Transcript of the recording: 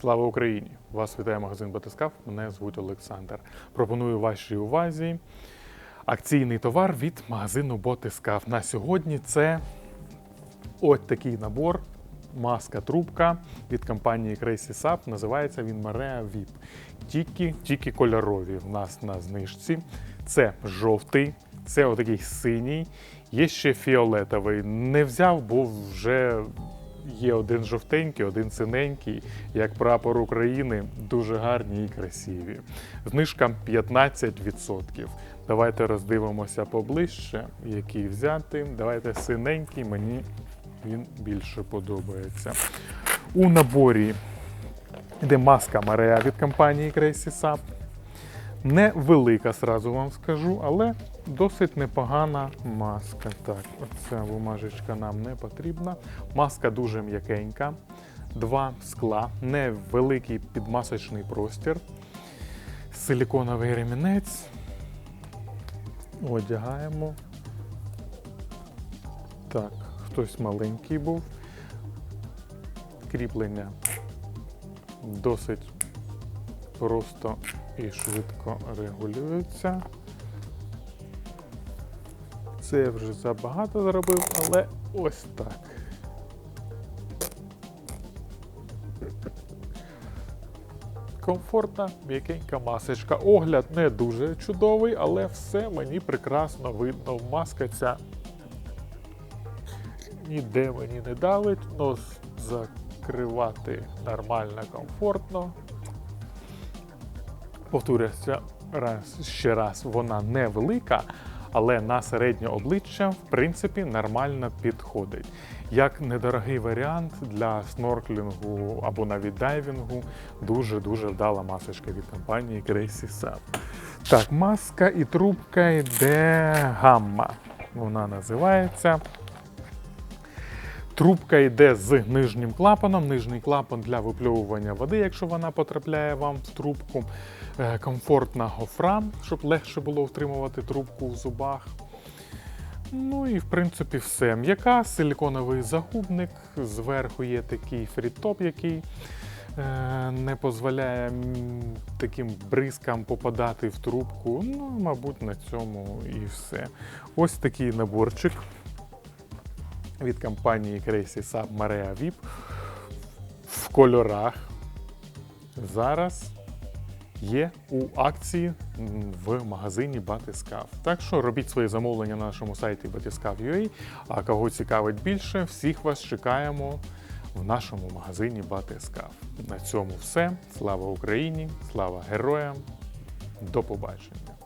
Слава Україні! Вас вітає магазин Батискаф. Мене звуть Олександр. Пропоную вашій увазі акційний товар від магазину Ботискаф. На сьогодні це ось такий набор. Маска трубка від компанії Crazy Sap. Називається він Marea VIP. Тільки, тільки кольорові в нас на знижці. Це жовтий, це отакий синій, є ще фіолетовий. Не взяв, бо вже є один жовтенький, один синенький, як прапор України, дуже гарні і красиві. Знижка 15%. Давайте роздивимося поближче, який взяти. Давайте синенький, мені він більше подобається. У наборі йде маска Мареа від компанії Crazy Sap. Невелика, сразу вам скажу, але досить непогана маска. Так, оця бумажечка нам не потрібна. Маска дуже м'якенька, два скла, невеликий підмасочний простір, силіконовий ремінець. Одягаємо. Так, хтось маленький був. Кріплення досить просто і швидко регулюється. Це я вже забагато зробив, але ось так. Комфортна, м'якенька масочка. Огляд не дуже чудовий, але все мені прекрасно видно. Маска ця ніде мені не давить, нос закривати нормально, комфортно. Повторюся раз, ще раз, вона невелика, але на середнє обличчя, в принципі, нормально підходить. Як недорогий варіант для снорклінгу або навіть дайвінгу, дуже-дуже вдала масочка від компанії Crazy Sap. Так, маска і трубка йде гамма. Вона називається. Трубка йде з нижнім клапаном. Нижній клапан для випльовування води, якщо вона потрапляє вам в трубку. Е, Комфортна гофра, щоб легше було втримувати трубку в зубах. Ну і в принципі все. М'яка, силіконовий загубник. Зверху є такий фрітоп, який е, не дозволяє таким бризкам попадати в трубку. Ну, мабуть, на цьому і все. Ось такий наборчик від компанії Crazy Sap Marea VIP в кольорах. Зараз є у акції в магазині Батискав. Так що робіть свої замовлення на нашому сайті Batiskav.ua. А кого цікавить більше, всіх вас чекаємо в нашому магазині Батискав. На цьому все. Слава Україні! Слава героям! До побачення!